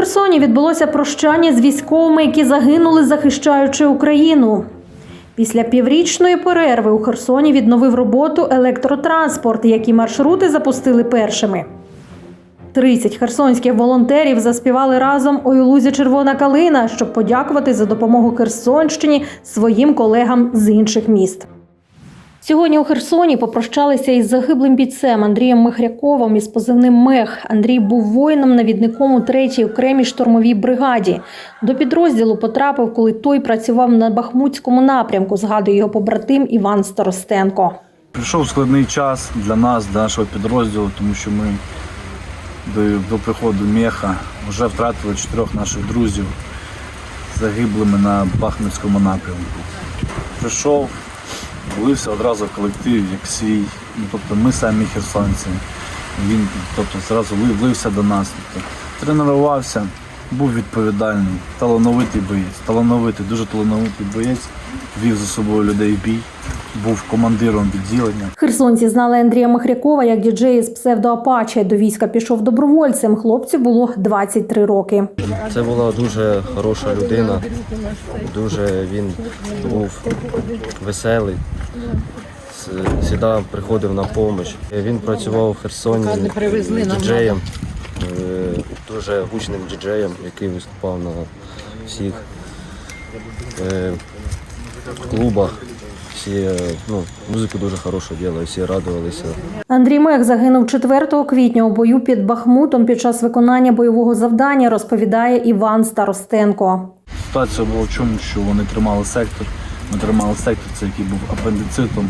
Херсоні відбулося прощання з військовими, які загинули, захищаючи Україну. Після піврічної перерви у Херсоні відновив роботу електротранспорт, які маршрути запустили першими. 30 херсонських волонтерів заспівали разом «Ой у лузі червона калина, щоб подякувати за допомогу Херсонщині своїм колегам з інших міст. Сьогодні у Херсоні попрощалися із загиблим бійцем Андрієм Михряковим із позивним Мех. Андрій був воїном-навідником у 3-й окремій штурмовій бригаді. До підрозділу потрапив, коли той працював на Бахмутському напрямку, згадує його побратим Іван Старостенко. Прийшов складний час для нас, для нашого підрозділу, тому що ми до, до приходу меха вже втратили чотирьох наших друзів загиблими на Бахмутському напрямку. Прийшов, влився одразу в колектив, як свій. Ну, тобто ми самі херсонці. Він тобто, зразу влився до нас. Тобто, тренувався, був відповідальний, талановитий боєць, талановитий, дуже талановитий боєць, вів за собою людей в бій, був командиром відділення. Херсонці знали Андрія Михрякова як діджея з псевдоапаче. До війська пішов добровольцем. Хлопцю було 23 роки. Це була дуже хороша людина, дуже він був веселий, с- завжди приходив на допомогу. Він працював в Херсоні діджеєм, е, дуже гучним діджеєм, який виступав на всіх е, клубах. Всі е, ну, музику дуже хорошу робили, всі радувалися. Андрій Мех загинув 4 квітня у бою під Бахмутом під час виконання бойового завдання, розповідає Іван Старостенко. Ситуація була в чому, що вони тримали сектор. Ми тримали сектор, це який був апендицитом.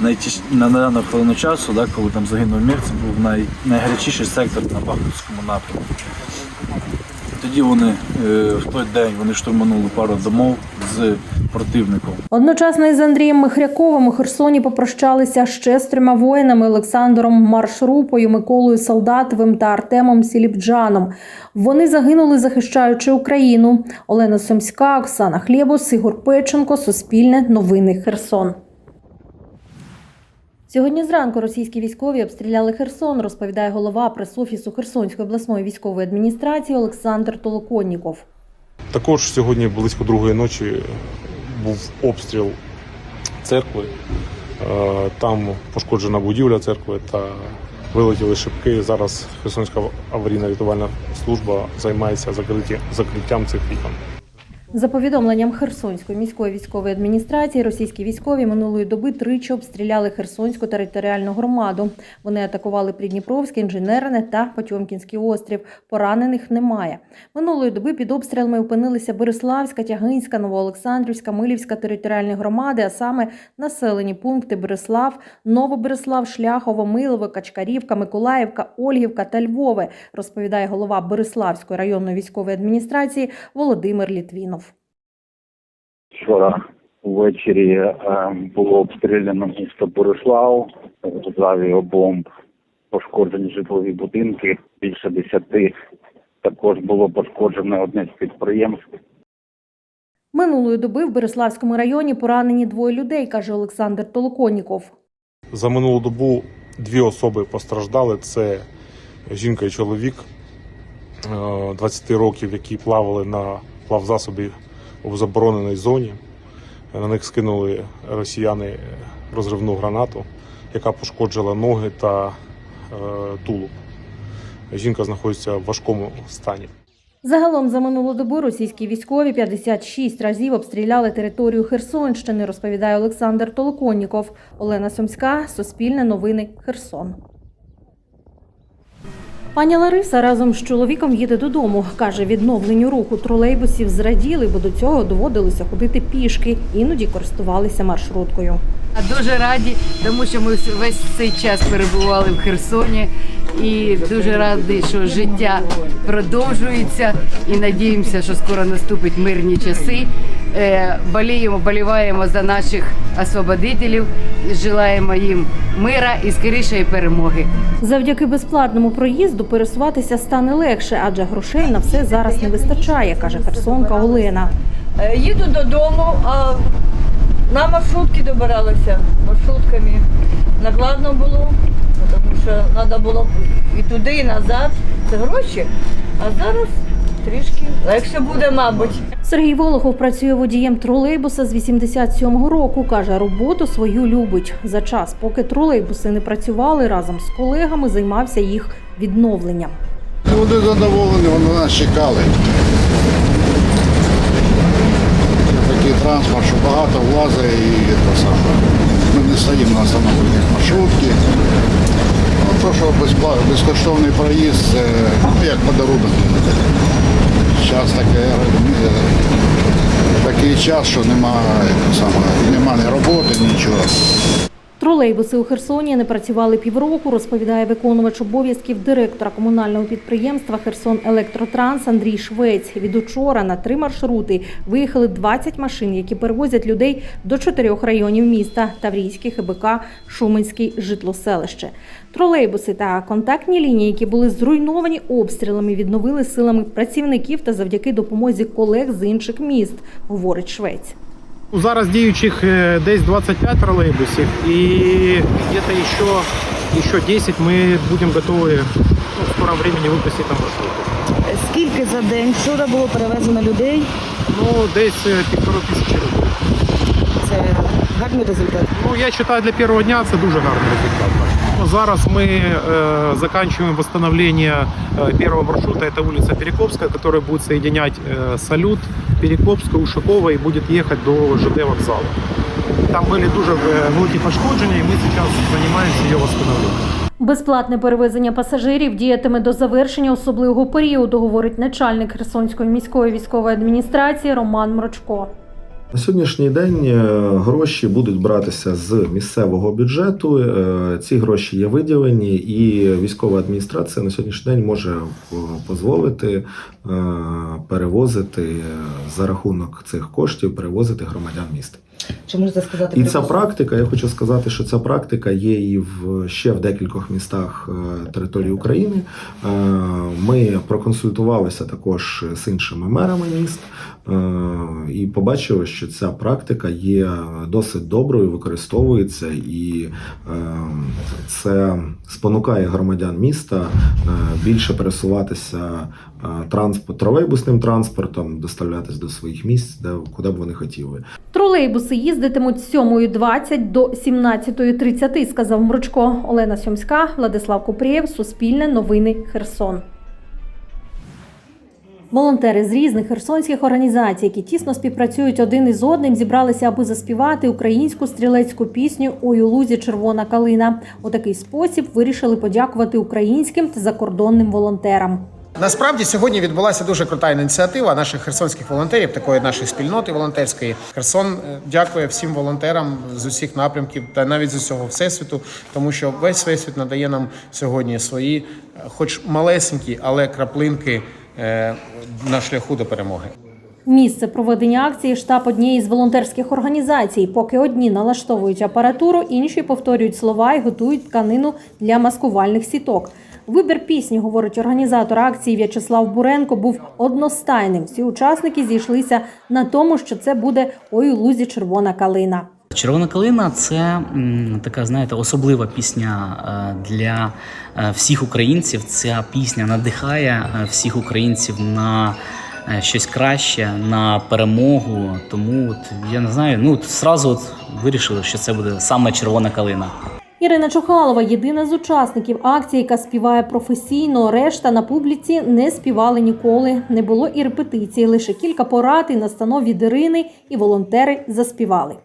Найтіж... На дану хвилину часу, да, коли там загинув мір, це був най... найгарячіший сектор на Бахмутському напрямку. Тоді вони е, в той день вони штурманули пару домов з противником. Одночасно із Андрієм Михряковим у Херсоні попрощалися ще з трьома воїнами Олександром Маршрупою, Миколою Солдатовим та Артемом Сіліпджаном. Вони загинули, захищаючи Україну. Олена Сумська, Оксана Хлєбус, Ігор Печенко, Суспільне, Новини Херсон. Сьогодні зранку російські військові обстріляли Херсон, розповідає голова прес-офісу Херсонської обласної військової адміністрації Олександр Толоконніков. Також сьогодні близько другої ночі був обстріл церкви. Е, Там пошкоджена будівля церкви та вилетіли шибки. Зараз Херсонська аварійна рятувальна служба займається закриття- закриттям цих вікон. За повідомленням Херсонської міської військової адміністрації, російські військові минулої доби тричі обстріляли Херсонську територіальну громаду. Вони атакували Придніпровське, інженерне та Потьомкінський острів. Поранених немає. Минулої доби під обстрілами опинилися Береславська, Тягинська, Новоолександрівська, Милівська територіальні громади, а саме населені пункти Береслав, Новобереслав, Шляхово, Милове, Качкарівка, Миколаївка, Ольгівка та Львове, розповідає голова Береславської районної військової адміністрації Володимир Літвінов. Вчора ввечері е, було обстріляно місто Борислав, з авіабомб пошкоджені житлові будинки, більше десяти. Також було пошкоджено одне з підприємств. Минулої доби в Береславському районі поранені двоє людей, каже Олександр Толоконніков. За минулу добу дві особи постраждали. Це жінка і чоловік е, 20 років, які плавали на плавзасобі у забороненій зоні. На них скинули росіяни розривну гранату, яка пошкоджила ноги та е, тулуб. Жінка знаходиться в важкому стані. Загалом за минулу добу російські військові 56 разів обстріляли територію Херсонщини, розповідає Олександр Толоконніков. Олена Сумська, Суспільне новини, Херсон. Пані Лариса разом з чоловіком їде додому. Каже, відновленню руху тролейбусів зраділи, бо до цього доводилося ходити пішки, іноді користувалися маршруткою. Дуже раді, тому що ми весь цей час перебували в Херсоні і дуже раді, що життя продовжується і надіємося, що скоро наступить мирні часи. Е, Боліємо, боліваємо за наших освободителів, желаємо їм мира і скорішої перемоги. Завдяки безплатному проїзду пересуватися стане легше, адже грошей на все зараз не вистачає, каже херсонка Олена. Е, Їду додому, а на маршрутки добиралися маршрутками. Накладно було, тому що треба було і туди, і назад. Це гроші. А зараз Трішки. Легше буде, мабуть. Сергій Волохов працює водієм тролейбуса з 87-го року. Каже, роботу свою любить. За час, поки тролейбуси не працювали, разом з колегами займався їх відновленням. Люди задоволені, вони нас чекали. Це такий транспорт, що багато влазить і те саме. Ми не стоїмо на остановленнях маршрутки. Безпла- безкоштовний проїзд, ну, як подарунок. Час таке, е, такий час, що немає, саме, нема ні роботи, нічого. Тролейбуси у Херсоні не працювали півроку, розповідає виконувач обов'язків директора комунального підприємства Херсон Електротранс Андрій Швець. Від учора на три маршрути виїхали 20 машин, які перевозять людей до чотирьох районів міста: Таврійський, ХБК, Шуменський, Житлоселище. Тролейбуси та контактні лінії, які були зруйновані обстрілами, відновили силами працівників та завдяки допомозі колег з інших міст, говорить Швець. Зараз діючих е, десь 25 тролейбусів і где-то еще, еще 10 ми будемо готові ну, в скором времени випустити на маршрути. Скільки за день вчора було перевезено людей? Ну, десь е, півтори тисячі людей. Це гарний результат. Ну, я вважаю, для першого дня це дуже гарний результат. Ну, Зараз ми е, заканчиваем восстановление э, первого маршрута. Это улица Перекопская, которая будет соединять э, Салют, Перекопскую, Ушакова и будет ехать до ЖД вокзала. Там были дуже е, великі пошкодження, і ми зараз займаємося її восстановленням. Безплатне перевезення пасажирів діятиме до завершення особливого періоду, говорить начальник Херсонської міської військової адміністрації Роман Мрочко. На сьогоднішній день е, гроші будуть братися з місцевого бюджету. Е, Ці гроші є виділені, і військова адміністрація на сьогоднішній день може е, дозволити перевозити за рахунок цих коштів перевозити громадян міста. Чи можете сказати І ця практика, я хочу сказати, що ця практика є і в ще в декількох містах е, території України. Е, Ми проконсультувалися також з іншими мерами міст е, і побачили, що ця практика є досить доброю, використовується, і це спонукає громадян міста більше пересуватися транспорт тролейбусним транспортом, доставлятись до своїх місць, де куди б вони хотіли. Тролейбуси їздитимуть з 7.20 до 17.30, сказав Мрочко. Олена Сьомська, Владислав Купрієв, Суспільне новини Херсон. Волонтери з різних херсонських організацій, які тісно співпрацюють один із одним, зібралися, аби заспівати українську стрілецьку пісню «Ой у лузі червона калина. У такий спосіб вирішили подякувати українським та закордонним волонтерам. Насправді сьогодні відбулася дуже крута ініціатива наших херсонських волонтерів, такої нашої спільноти волонтерської. Херсон е, дякує всім волонтерам з усіх напрямків та навіть з усього всесвіту, тому що весь всесвіт надає нам сьогодні свої, е, хоч малесенькі, але краплинки е, на шляху до перемоги. Місце проведення акції штаб однієї з волонтерських організацій. Поки одні налаштовують апаратуру, інші повторюють слова і готують тканину для маскувальних сіток. Вибір пісні, говорить організатор акції В'ячеслав Буренко, був одностайним. Всі учасники зійшлися на тому, що це буде «Ой у лузі червона калина. Червона калина це така, знаєте, особлива пісня е, для е, всіх українців. Ця пісня надихає е, всіх українців на щось краще, на перемогу. Тому от, я не знаю, ну от зразу от вирішили, що це буде саме червона калина. Ірина Чухалова єдина з учасників акції, яка співає професійно. Решта на публіці не співали ніколи. Не було і репетиції. Лише кілька порад і настанов від Ірини, і волонтери заспівали.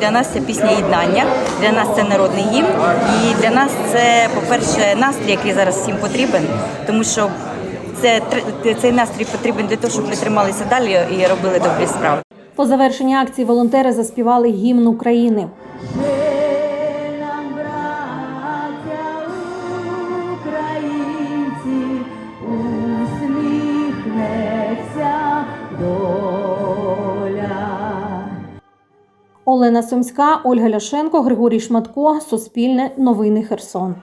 Для нас це пісня єднання, для нас це народний гімн. І для нас це, по-перше, настрій, який зараз всім потрібен, тому що це цей настрій потрібен для того, щоб ми трималися далі і робили добрі справи. По завершенні акції волонтери заспівали гімн України. Олена Сумська, Ольга Ляшенко, Григорій Шматко, Суспільне, Новини Херсон.